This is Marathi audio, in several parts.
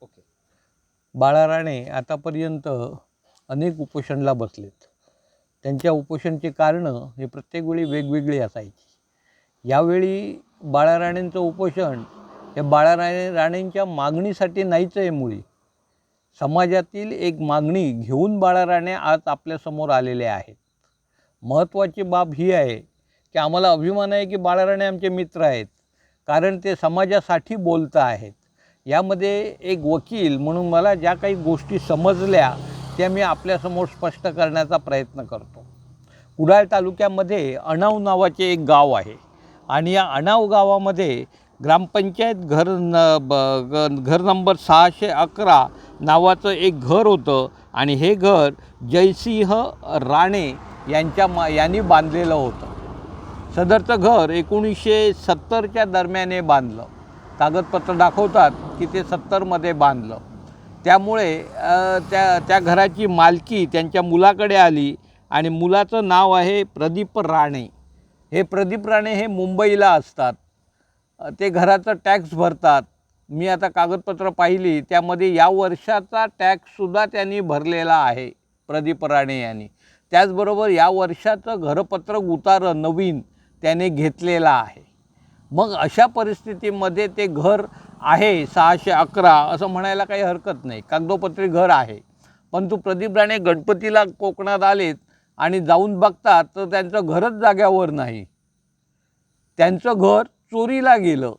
ओके. बाळा राणे आतापर्यंत अनेक उपोषणला बसलेत. त्यांच्या उपोषणचे कारणं हे प्रत्येक वेळी वेगवेगळी असायची. यावेळी बाळा राणेंचं उपोषण हे बाळा राणे राणेंच्या मागणीसाठी नाहीचं आहे मुळी. समाजातील एक मागणी घेऊन बाळा राणे आज आपल्यासमोर आलेले आहेत. महत्त्वाची बाब ही आहे की आम्हाला अभिमान आहे की बाळा राणे आमचे मित्र आहेत. कारण ते समाजासाठी बोलत आहेत. यामध्ये एक वकील म्हणून मला ज्या काही गोष्टी समजल्या त्या मी आपल्यासमोर स्पष्ट करण्याचा प्रयत्न करतो. कुडाळ तालुक्यामध्ये अणाव नावाचे एक गाव आहे आणि या अणाव गावामध्ये ग्रामपंचायत घर न ब घर नंबर सहाशे अकरा नावाचं एक घर होतं आणि हे घर जयसिंह राणे यांच्या मा यांनी बांधलेलं होतं. सदरचं घर एकोणीसशे सत्तरच्या दरम्याने बांधलं. कागदपत्र दाखवतात की ते सत्तरमध्ये बांधलं. त्यामुळे त्या त्या घराची मालकी त्यांच्या मुलाकडे आली आणि मुलाचं नाव आहे प्रदीप राणे. हे प्रदीप राणे हे मुंबईला असतात. ते घराचं टॅक्स भरतात. मी आता कागदपत्र पाहिली त्यामध्ये या वर्षाचा टॅक्ससुद्धा त्यांनी भरलेला आहे प्रदीप राणे यांनी. त्याचबरोबर या वर्षाचं घरपत्र उतारं नवीन त्याने घेतलेलं आहे. मग अशा परिस्थितीमध्ये ते घर आहे सहाशे अकरा असं म्हणायला काही हरकत नाही. कागदोपत्री घर आहे. परंतु प्रदीप राणे गणपतीला कोकणात आलेत आणि जाऊन बघतात तर त्यांचं घरच जाग्यावर नाही. त्यांचं घर चोरीला गेलं.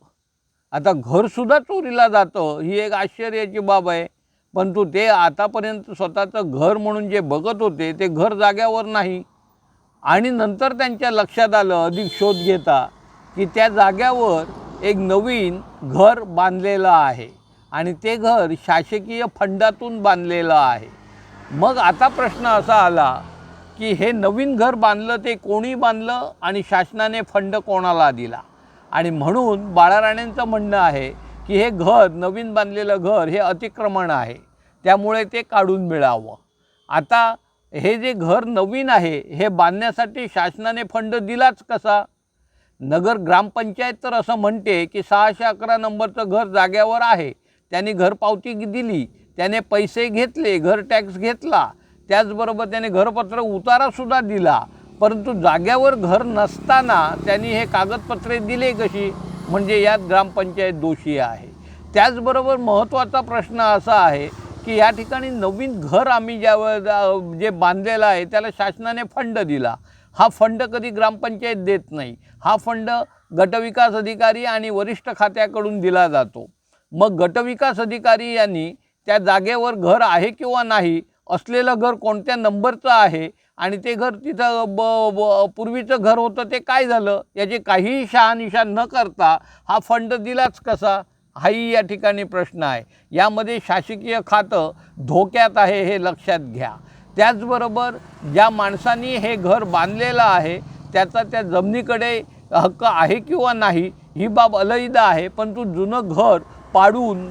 आता घरसुद्धा चोरीला जातं ही एक आश्चर्याची बाब आहे. परंतु ते आतापर्यंत स्वतःचं घर म्हणून जे बघत होते ते घर जाग्यावर नाही. आणि नंतर त्यांच्या लक्षात आलं अधिक शोध घेता. की त्या जाग्यावर एक नवीन घर बांधलेलं आहे. आणि ते घर शासकीय फंडातून बांधलेलं आहे. मग आता प्रश्न असा आला की हे नवीन घर बांधलं ते कोणी बांधलं आणि शासनाने फंड कोणाला दिला? आणि म्हणून बाळाराण्यांचं म्हणणं आहे की हे घर नवीन बांधलेलं घर हे अतिक्रमण आहे. त्यामुळे ते काढून मिळावं. आता हे जे घर नवीन आहे हे बांधण्यासाठी शासनाने फंड दिलाच कसा? नगर ग्रामपंचायत तर असं म्हणते की सहाशे अकरा नंबरचं घर जाग्यावर आहे. त्यांनी घरपावती दिली. त्याने पैसे घेतले घर टॅक्स घेतला. त्याचबरोबर त्याने घरपत्र उतारासुद्धा दिला. परंतु जाग्यावर घर नसताना त्यांनी हे कागदपत्रे दिले कशी? म्हणजे यात ग्रामपंचायत दोषी आहे. त्याचबरोबर महत्त्वाचा प्रश्न असा आहे की या ठिकाणी नवीन घर आम्ही ज्या जे बांधलेलं आहे त्याला शासनाने फंड दिला. हा फंड कधी ग्रामपंचायत देत नाही. हा फंड गटविकास अधिकारी आणि वरिष्ठ खात्याकडून दिला जातो. मग गटविकास अधिकारी यांनी त्या जागेवर घर आहे किंवा नाही असलेलं घर कोणत्या नंबरचं आहे आणि ते घर तिथं ब ब पूर्वीचं घर होतं ते काय झालं याची काहीही शहानिशा न करता हा फंड दिलाच कसा? हाही या ठिकाणी प्रश्न आहे. यामध्ये शासकीय खातं धोक्यात आहे हे लक्षात घ्या. त्याचबरोबर ज्या माणसांनी हे घर बांधलेलं आहे त्याचा त्या जमिनीकडे हक्क आहे किंवा नाही ही बाब अलईदा आहे. परंतु जुनं घर पाडून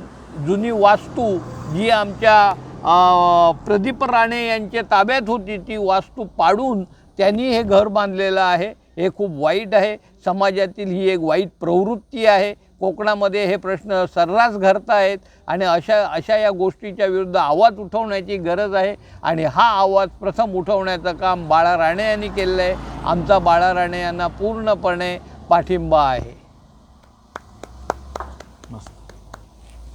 जुनी वास्तू जी आमच्या प्रदीप राणे यांच्या ताब्यात होती ती वास्तू पाडून त्यांनी हे घर बांधलेलं आहे. हे खूप वाईट आहे. समाजातील ही एक वाईट प्रवृत्ती आहे. कोकणामध्ये हे प्रश्न सर्रास घरत आहेत आणि अशा अशा या गोष्टीच्या विरुद्ध आवाज उठवण्याची गरज आहे. आणि हा आवाज प्रथम उठवण्याचं काम बाळा राणे यांनी केलेलं आहे. आमचा बाळा राणे यांना पूर्णपणे पाठिंबा आहे.